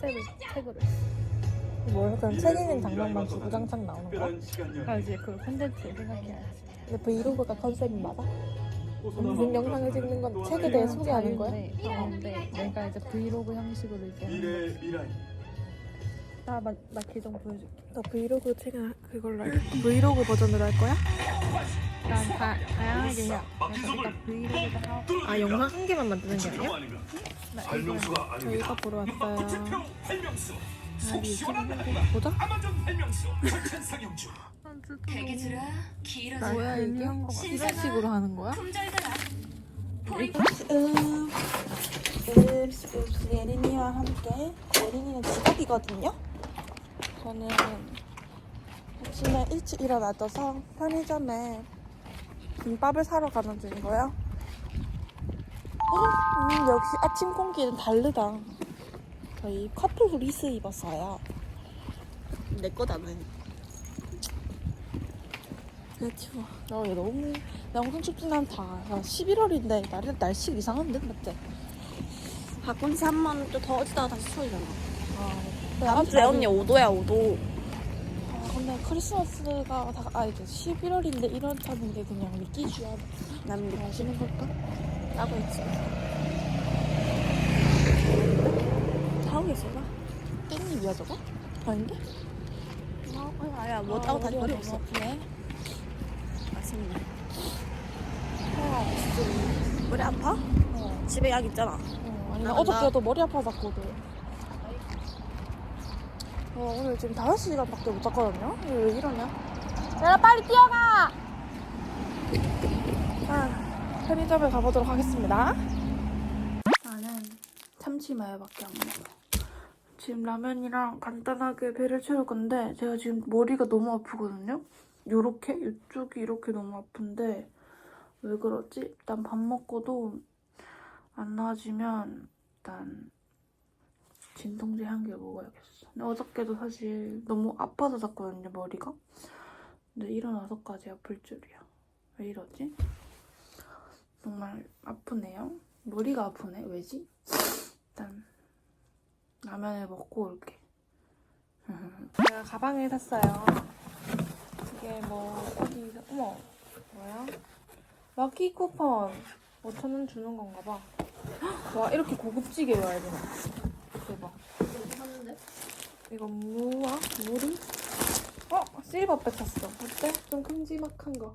컨셉을 책으로 했어. 뭐 약간 책 읽는 장면만 주구장창 나오는 거야? 그러니까 이제 그 콘텐츠 생각해야지. 근데 브이로그가 컨셉이 맞아? 무슨 영상을 찍는 건 책에 대해 소개 하는 거야? 어, 근데 내가 이제 브이로그 형식으로 이제 미래 나나 계정 보여줄게. 너 브이로그 책은 그걸로 할 브이로그 버전으로 할 거야? 난 다, 다양하게. 그래서 일단 브이로그도 하고. 아 영상 한 개만 만드는 게 아니야? 나 이거 설명수가 저희가 아닙니다. 보러 왔어요. 속 시원한 날보다 보자. 아마존 상영주 대기주라 길어져 뭐야 이게? 거 같아. 이런 식으로 하는 거야? 음, 읍스 예린이와 함께 예린이는 직업이거든요. 저는 아침에 일찍 일어나서 편의점에 김밥을 사러 가는 중이고요. 음, 역시 아침 공기는 다르다. 저희 커플 브리스 입었어요. 내 거다는. 내 추워. 나왜 너무 나 엄청 춥진 않다. 야, 11월인데 날, 날씨 이상한데 맞지? 한번또 더워지다가 다시 추워지잖아. 아, 다음 주에 언니 5도야 5도. 아, 근데 크리스마스가 다, 아, 이제 11월인데 이런 참인데 그냥 믿기주야. 난뭐 하시는 걸까? 나고 있지. 자고 계시나? 깻잎이야 저거? 아닌데? 아, 아야 뭐 따고 다시 머리 없어. 네. 맞습니다. 아, 진짜. 머리 아파? 어. 집에 약 있잖아. 어, 아니, 나- 어저께도 머리 아파졌거든. 어, 오늘 지금 5시간밖에 못 잤거든요? 왜 이러냐? 내가 빨리 뛰어가! 아, 편의점에 가보도록 하겠습니다. 나는 참치 마요밖에 안 먹어. 지금 라면이랑 간단하게 배를 채울 건데 제가 지금 머리가 너무 아프거든요? 요렇게? 이쪽이 이렇게 너무 아픈데 왜 그러지? 일단 밥 먹고도 안 나아지면 일단 진통제 한 개 먹어야겠어. 근데 어저께도 사실 너무 아파서 잤거든요, 머리가. 근데 일어나서까지 아플 줄이야. 왜 이러지? 정말 아프네요. 머리가 아프네. 왜지? 일단 라면을 먹고 올게. 제가 가방을 샀어요. 이게 뭐 어디 어머 뭐야? 럭키 쿠폰 5,000원 주는 건가 봐. 와 이렇게 고급지게 와야 되나? 이거 무와 물이? 어 실버백 샀어. 어때? 좀 큼지막한 거.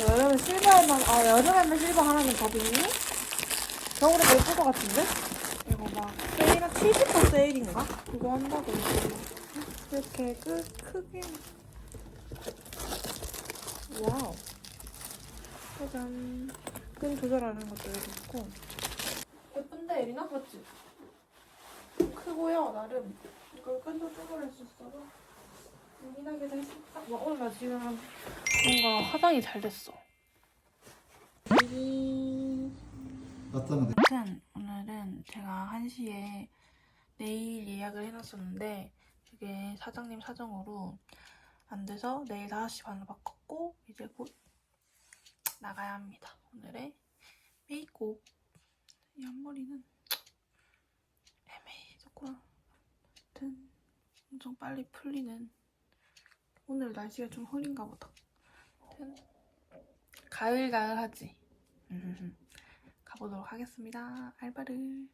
여름에 실버에만 아 여름에만 실버 하나는 법이니? 겨울에 예쁠 것 같은데? 이거 막 세일한 70% 세일인가? 그거 한다고 이렇게 이렇게 크, 크게 와우 짜잔 끈 조절하는 것도 여기 있고 예쁜데 에리나 맞지? 크고요. 나름 이걸 끈 조절할 수 있어서 예민하게 있다 와 오늘 나 지금 뭔가 화장이 잘 됐어. 아무튼 오늘은 제가 1시에 내일 예약을 해놨었는데 그게 사장님 사정으로 안 돼서 내일 5시 반으로 바꿨고 이제 곧 나가야 합니다. 오늘의 메이크업. 이 앞머리는 애매해졌구나. 아무튼 엄청 빨리 풀리는 오늘 날씨가 좀 흐린가 보다. 아무튼 가을가을하지. 가보도록 하겠습니다. 알바를.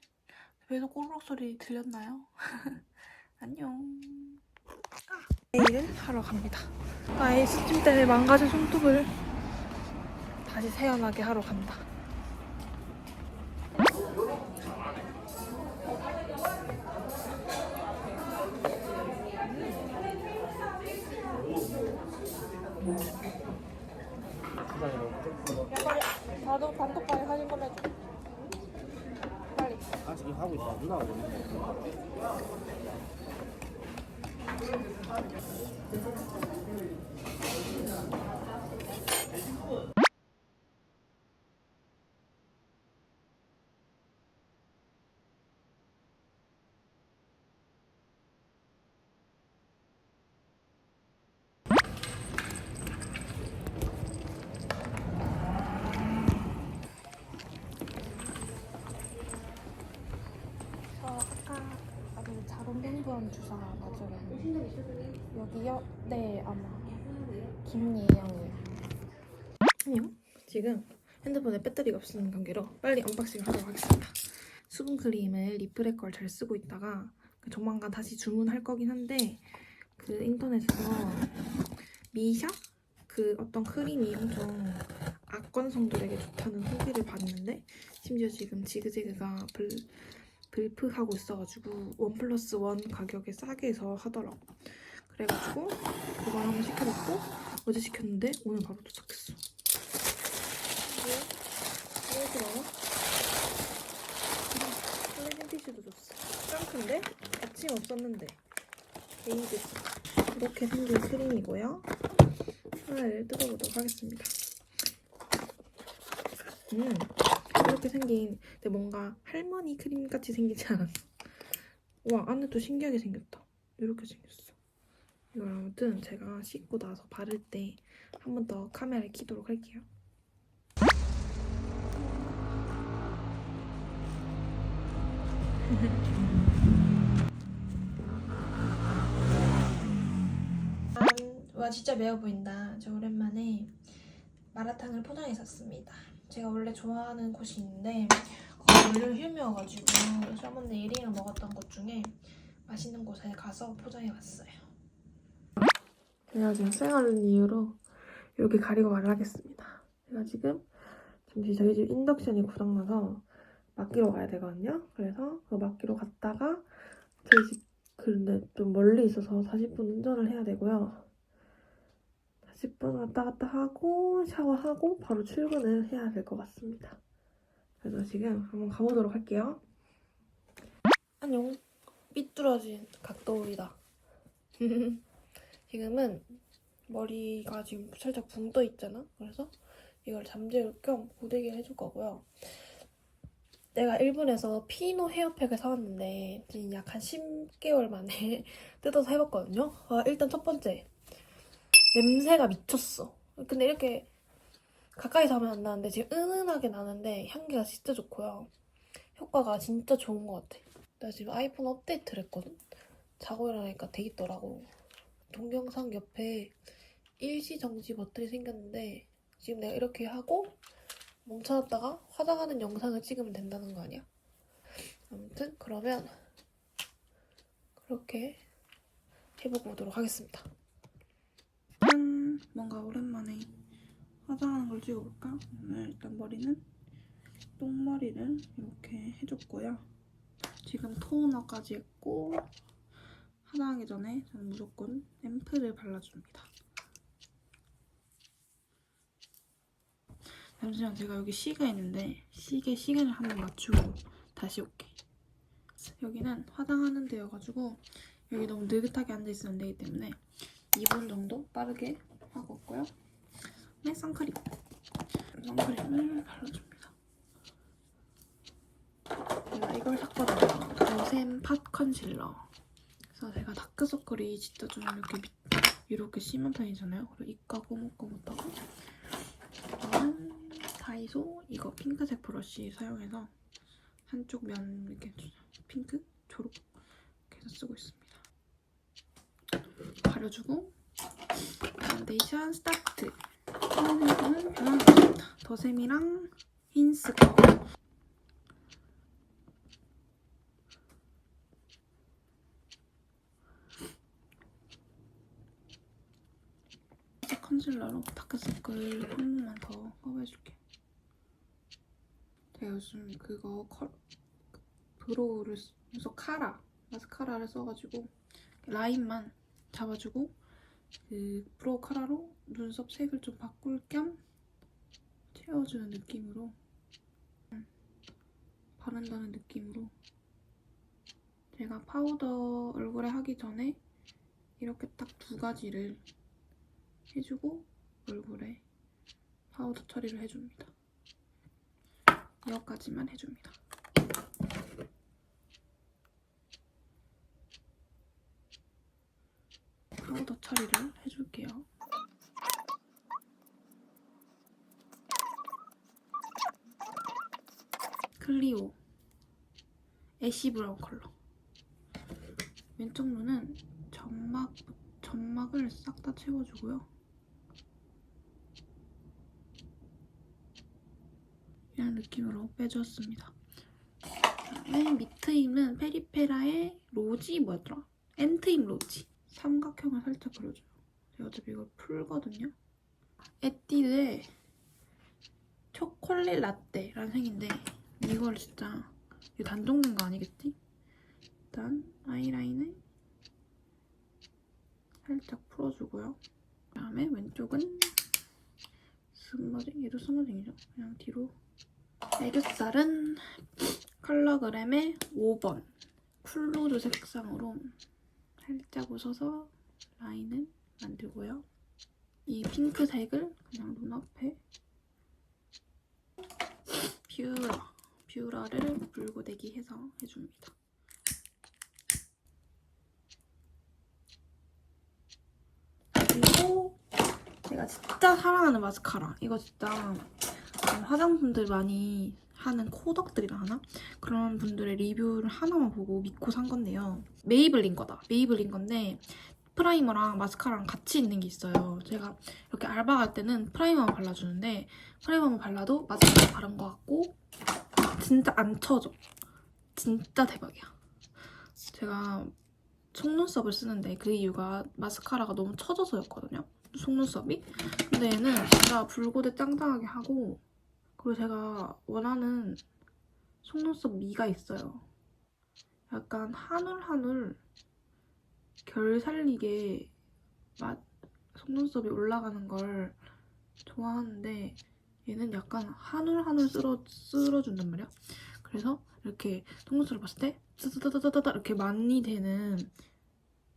배에서 꼬르륵 소리 들렸나요? 안녕. 내일은 하러 갑니다. 나의 스팀 때문에 망가진 손톱을 다시 새어나게 하러 간다. 나도 단톡방에 사진 보내줘. 빨리. 아 지금 하 정동변 주사 맞으려면 여기요? 네 아마. 김예영이요. 안녕 지금 핸드폰에 배터리가 없는 관계로 빨리 언박싱을 하도록 하겠습니다. 수분 크림을 리프레 걸 잘 쓰고 있다가 그 조만간 다시 주문할 거긴 한데 그 인터넷에서 미샤? 그 어떤 크림이 엄청 악건성들에게 좋다는 후기를 봤는데 심지어 지금 지그재그가 불, 불프하고 있어가지고 원 플러스 원 가격에 싸게 해서 하더라고. 그래가지고 그걸 한번 시켜봤고 어제 시켰는데 오늘 바로 도착했어. 이게 이렇게 나와? 플레이팅 티슈도 줬어. 짱큰데? 아침 없었는데. 에이드 이렇게 생긴 크림이고요. 하나를 뜯어보도록 하겠습니다. 음 이렇게 생긴 근데 뭔가 할머니 크림 같이 생기지 않았어? 와 안에도 신기하게 생겼다. 이렇게 생겼어. 이걸 아무튼 제가 씻고 나서 바를 때 한 번 더 카메라를 켜도록 할게요. 음, 와 진짜 매워 보인다. 저 오랜만에 마라탕을 포장해 샀습니다 제가 원래 좋아하는 곳이 있는데 거기 원래 휴무여가지고 저번에 1인을 먹었던 곳 중에 맛있는 곳에 가서 포장해 왔어요. 제가 지금 쌩얼른 이유로 이렇게 가리고 말을 하겠습니다. 제가 지금 잠시 저희 집 인덕션이 고장나서 맡기러 가야 되거든요. 그래서 그 맡기러 갔다가 저희 집 근데 좀 멀리 있어서 40분 운전을 해야 되고요. 40분 왔다 갔다 하고 샤워하고 바로 출근을 해야 될 것 같습니다. 그래서 지금 한번 가보도록 할게요. 안녕. 삐뚤어진 각도울이다. 지금은 머리가 지금 살짝 붕 떠 있잖아. 그래서 이걸 잠재울 겸 고데기를 해줄 거고요. 내가 일본에서 피노 헤어팩을 사왔는데 지금 약한 10개월 만에 뜯어서 해봤거든요. 아, 일단 첫 번째 냄새가 미쳤어. 근데 이렇게 가까이서 하면 안 나는데 지금 은은하게 나는데 향기가 진짜 좋고요. 효과가 진짜 좋은 것 같아. 나 지금 아이폰 업데이트를 했거든? 자고 일어나니까 돼 있더라고. 동영상 옆에 일시 정지 버튼이 생겼는데 지금 내가 이렇게 하고 멈춰놨다가 화장하는 영상을 찍으면 된다는 거 아니야? 아무튼 그러면 그렇게 해보고 오도록 하겠습니다. 짠! 뭔가 오랜만에 화장하는 걸 찍어볼까? 오늘 일단 머리는 똥머리를 이렇게 해줬고요. 지금 토너까지 했고 화장하기 전에 저는 무조건 앰플을 발라줍니다. 잠시만 제가 여기 시계 있는데 시계 시계를 한번 맞추고 다시 올게. 여기는 화장하는 데여가지고 여기 너무 느긋하게 앉아있으면 되기 때문에 2분 정도 빠르게 하고 올고요. 네, 선크림. 선크림을 발라줍니다. 제가 이걸 샀거든요. 도샘 팟 컨실러. 그래서 제가 다크서클이 진짜 좀 이렇게 밑, 이렇게 심한 편이잖아요. 그리고 입가 꼬뭇꼬뭇하고. 저는 다이소 이거 핑크색 브러쉬 사용해서 한쪽 면 이렇게 핑크, 초록 해서 쓰고 있습니다. 가려주고 파운데이션 스타트. 파운데이션은 변함이 없습니다. 더샘이랑 힌스 거. 컨실러로 다크서클 한 번만 더 커버해줄게. 제가 요즘 그거 컬, 브로우를 써서 카라 마스카라를 써가지고 라인만 잡아주고 그 브로우 카라로 눈썹 색을 좀 바꿀 겸 채워주는 느낌으로 음, 바른다는 느낌으로 제가 파우더 얼굴에 하기 전에 이렇게 딱 두 가지를 해주고 얼굴에 파우더 처리를 해줍니다. 여기까지만 해줍니다. 파우더 처리를 해줄게요. 클리오 애쉬 브라운 컬러 왼쪽 눈은 점막 점막을 싹 다 채워주고요. 이런 느낌으로 빼주었습니다. 그다음에 밑트임은 페리페라의 로지 뭐였더라? 엔트임 로지 삼각형을 살짝 그려줘요. 어차피 이걸 풀거든요. 에뛰드의 초콜릿 라떼라는 색인데 이걸 진짜 이거 단종된 거 아니겠지? 일단 아이라인을 살짝 풀어주고요. 그다음에 왼쪽은 스머징, 얘도 스머징이죠. 그냥 뒤로 애교살은 컬러그램의 5번 쿨로드 색상으로 살짝 웃어서 라인을 만들고요. 이 핑크색을 그냥 눈앞에 뷰러, 뷰러를 물고데기 해서 해줍니다. 그리고 제가 진짜 사랑하는 마스카라. 이거 진짜 화장품들 많이 하는 코덕들이라 하나? 그런 분들의 리뷰를 하나만 보고 믿고 산 건데요. 메이블린 거다. 메이블린 건데 프라이머랑 마스카라랑 같이 있는 게 있어요. 제가 이렇게 알바 갈 때는 프라이머만 발라주는데 프라이머만 발라도 마스카라 바른 것 같고 진짜 안 쳐져. 진짜 대박이야. 제가 속눈썹을 쓰는데 그 이유가 마스카라가 너무 쳐져서였거든요. 속눈썹이. 근데 얘는 진짜 붉고대 짱짱하게 하고 그리고 제가 원하는 속눈썹 미가 있어요. 약간 한올 한올 결 살리게 맛 속눈썹이 올라가는 걸 좋아하는데 얘는 약간 한올 한올 쓸어 쓸어준단 말이야. 그래서 이렇게 속눈썹을 봤을 때 따다다다다다 이렇게 많이 되는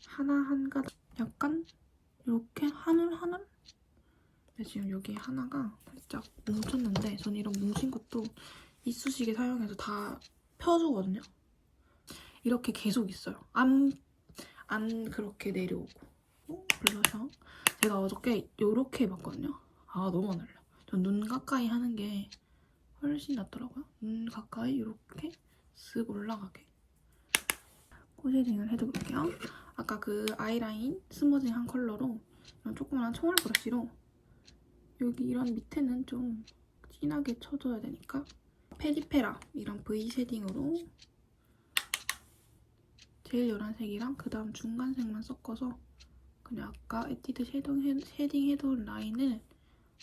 하나 한 가닥 약간 이렇게 한올 한올 지금 여기 하나가 살짝 뭉쳤는데 전 이런 뭉친 것도 이쑤시개 사용해서 다 펴주거든요. 이렇게 계속 있어요. 안, 안 그렇게 내려오고. 어? 블러셔. 제가 어저께 이렇게 해봤거든요. 아 너무 안 어울려. 전 눈 가까이 하는 게 훨씬 낫더라고요. 눈 가까이 이렇게 쓱 올라가게. 코 쉐딩을 해줘볼게요. 아까 그 아이라인 스머징 한 컬러로 이런 조그만한 총알 브러쉬로 여기 이런 밑에는 좀 진하게 쳐줘야 되니까 페리페라 이런 V 쉐딩으로 제일 연한 색이랑 그 다음 중간 색만 섞어서 그냥 아까 에뛰드 쉐딩, 해, 쉐딩 해둔 라인을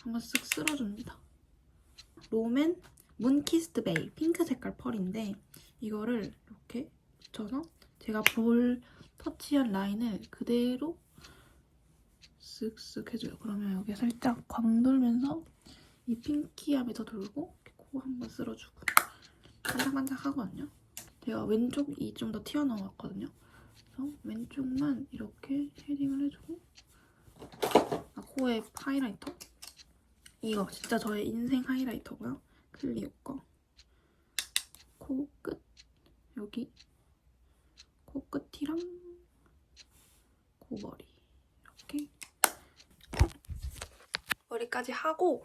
한번 쓱 쓸어줍니다. 롬앤 문키스트 베이 핑크 색깔 펄인데 이거를 이렇게 붙여서 제가 볼 터치한 라인을 그대로 쓱쓱 해줘요. 그러면 여기 살짝 광 돌면서 이 핑키함이 더 돌고 코 한번 쓸어주고 반짝반짝 하거든요. 제가 왼쪽이 좀 더 튀어나왔거든요. 그래서 왼쪽만 이렇게 쉐딩을 해주고 아, 코에 하이라이터 이거 진짜 저의 인생 하이라이터고요. 클리오 거. 코 끝 여기 코 끝이랑 코머리 이렇게 머리까지 하고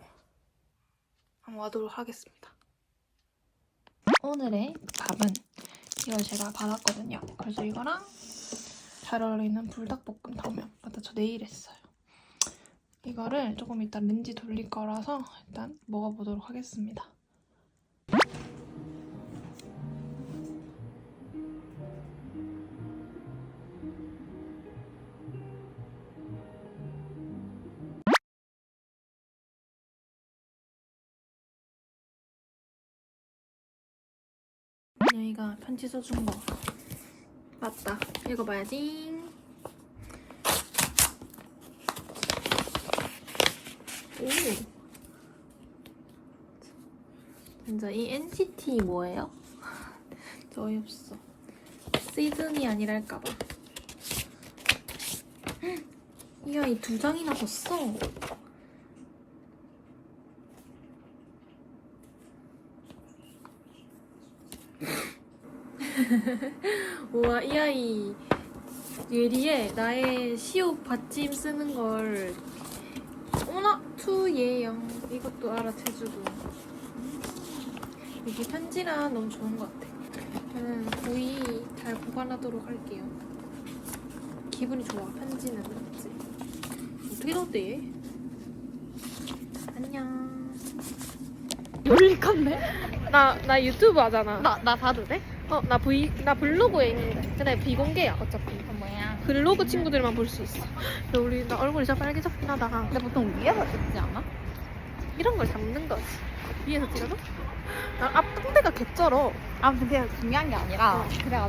한번 와도록 하겠습니다. 오늘의 밥은 이걸 제가 받았거든요. 그래서 이거랑 잘 어울리는 불닭볶음 당면. 맞다, 저 내일 했어요. 이거를 조금 이따 렌지 돌릴 거라서 일단 먹어보도록 하겠습니다. 여기가 편지 써준 거. 맞다. 읽어봐야지. 오. 진짜 이 NCT 뭐예요? 저 어이없어. 시즌이 아니랄까봐. 이 아이 두 장이나 줬어. 우와 이 아이 예리에 나의 시옷 받침 쓰는 걸 어머나 투예영 이것도 알아채주고 이게 편지라 너무 좋은 것 같아 저는 고이 잘 보관하도록 할게요 기분이 좋아. 편지는 맞지? 어떻게 넣었대 얘? 안녕. 요리컨네? 나, 나 유튜브 하잖아. 나 나 봐도 돼? 어, 나 V, 나 블로그에 있는데. 근데 비공개야, 어차피. 뭐야? 블로그 친구들만 볼 수 있어. 근데 우리, 나 얼굴이 진짜 빨개졌긴 하다. 근데 보통 위에서 찍지 않아? 이런 걸 잡는 거지. 위에서 찍어도? 나 앞동대가 개쩔어. 아 근데 중요한 게 아니라 그래가지고